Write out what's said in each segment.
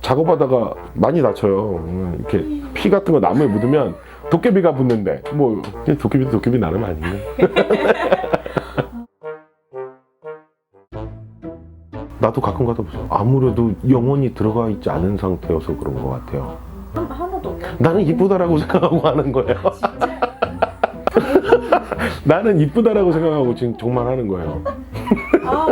작업하다가 많이 다쳐요. 음, 이렇게 피 같은 거 나무에 묻으면 도깨비가 붙는데 뭐 도깨비도 도깨비 나름 아닌가? 나도 가끔 가다 보죠. 아무래도 영혼이 들어가 있지 않은 상태여서 그런 것 같아요. 한, 하나도 없네. 나는 이쁘다라고 생각하고 하는 거예요. 나는 이쁘다라고 생각하고 지금 정말 하는 거예요. 아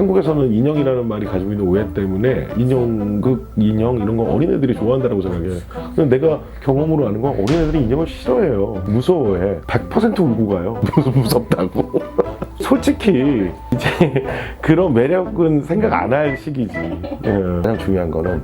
한국에서는 인형이라는 말이 가지고 있는 오해 때문에 인형극, 인형 이런 거 어린애들이 좋아한다고 생각해. 근데 내가 경험으로 아는 건 어린애들이 인형을 싫어해요. 무서워해. 100% 울고 가요. 무섭다고. 솔직히 이제 그런 매력은 생각 안 할 시기지. 예. 가장 중요한 거는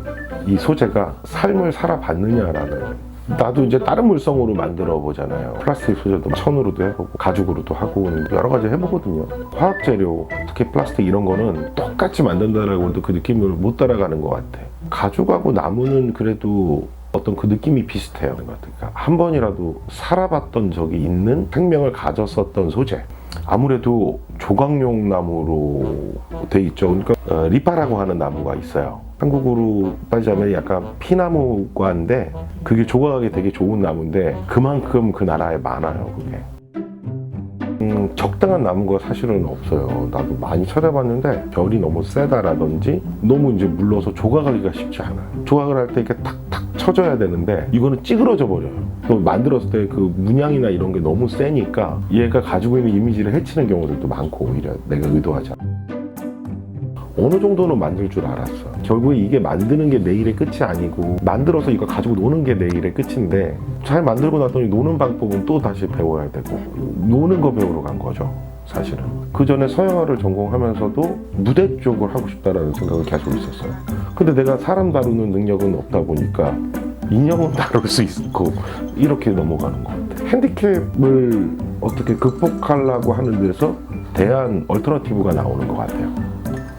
이 소재가 삶을 살아봤느냐라는 나도 이제 다른 물성으로 만들어 보잖아요. 플라스틱 소재도 천으로도 해보고 가죽으로도 하고 여러 가지 해보거든요. 화학 재료, 특히 플라스틱 이런 거는 똑같이 만든다라고 해도 그 느낌을 못 따라가는 것 같아. 가죽하고 나무는 그래도 어떤 그 느낌이 비슷해요. 그러니까 한 번이라도 살아봤던 적이 있는 생명을 가졌었던 소재. 아무래도 조각용 나무로 돼 있죠. 그러니까 어, 리파라고 하는 나무가 있어요. 한국으로 따지자면 약간 피나무과인데 그게 조각하기 되게 좋은 나무인데 그만큼 그 나라에 많아요. 그게. 음, 적당한 나무가 사실은 없어요. 나도 많이 찾아봤는데 결이 너무 세다라든지 너무 이제 물러서 조각하기가 쉽지 않아요. 조각을 할 때 이렇게 탁탁 쳐줘야 되는데 이거는 찌그러져 버려요. 또 만들었을 때 그 문양이나 이런 게 너무 세니까 얘가 가지고 있는 이미지를 해치는 경우들도 많고 오히려 내가 의도하지 않아. 어느 정도는 만들 줄 알았어. 결국에 이게 만드는 게 내일의 끝이 아니고 만들어서 이거 가지고 노는 게 내일의 끝인데 잘 만들고 나더니 노는 방법은 또 다시 배워야 되고 노는 거 배우러 간 거죠. 사실은 그 전에 서양화를 전공하면서도 무대 쪽을 하고 싶다라는 생각을 계속 있었어요. 근데 내가 사람 다루는 능력은 없다 보니까 인형은 다룰 수 있고 이렇게 넘어가는 것 같아요. 핸디캡을 어떻게 극복하려고 하는 데서 대한 얼터너티브가 나오는 것 같아요.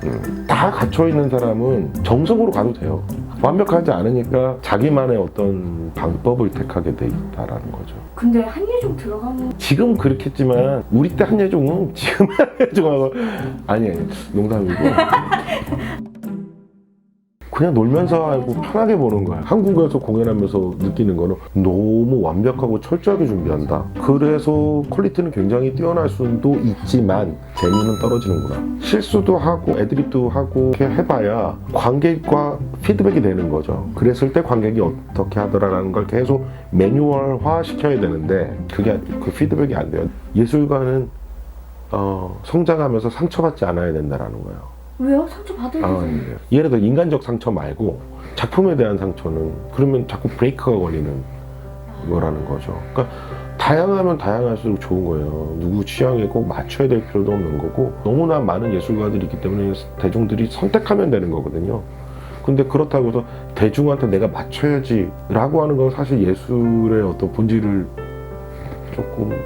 음, 다 갇혀 있는 사람은 정석으로 가도 돼요. 완벽하지 않으니까 자기만의 어떤 방법을 택하게 돼 있다라는 거죠. 근데 한예종 들어가는 지금 그렇겠지만 우리 때 한예종은 지금 한예종하고 아니 아니 농담이고 그냥 놀면서 하고 편하게 보는 거야. 한국에서 공연하면서 느끼는 거는 너무 완벽하고 철저하게 준비한다. 그래서 퀄리티는 굉장히 뛰어날 수도 있지만 재미는 떨어지는구나. 실수도 하고 애드립도 하고 이렇게 해봐야 관객과 피드백이 되는 거죠. 그랬을 때 관객이 어떻게 하더라라는 걸 계속 매뉴얼화 시켜야 되는데 그게 그 피드백이 안 돼요. 예술가는 어, 성장하면서 상처받지 않아야 된다라는 거예요. 왜요? 상처 받을 아, 때. 예. 예를 들어 인간적 상처 말고 작품에 대한 상처는 그러면 자꾸 브레이크가 걸리는 거라는 거죠. 그러니까 다양하면 다양할수록 좋은 거예요. 누구 취향에 꼭 맞춰야 될 필요도 없는 거고 너무나 많은 예술가들이 있기 때문에 대중들이 선택하면 되는 거거든요. 근데 그렇다고 해서 대중한테 내가 맞춰야지 라고 하는 건 사실 예술의 어떤 본질을 조금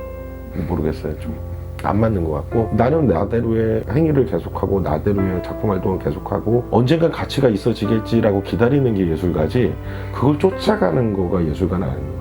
모르겠어요. 좀 안 맞는 것 같고 나는 나대로의 행위를 계속하고 나대로의 작품 활동을 계속하고 언젠간 가치가 있어지겠지라고 기다리는 게 예술가지 그걸 쫓아가는 거가 예술가는 아닌 것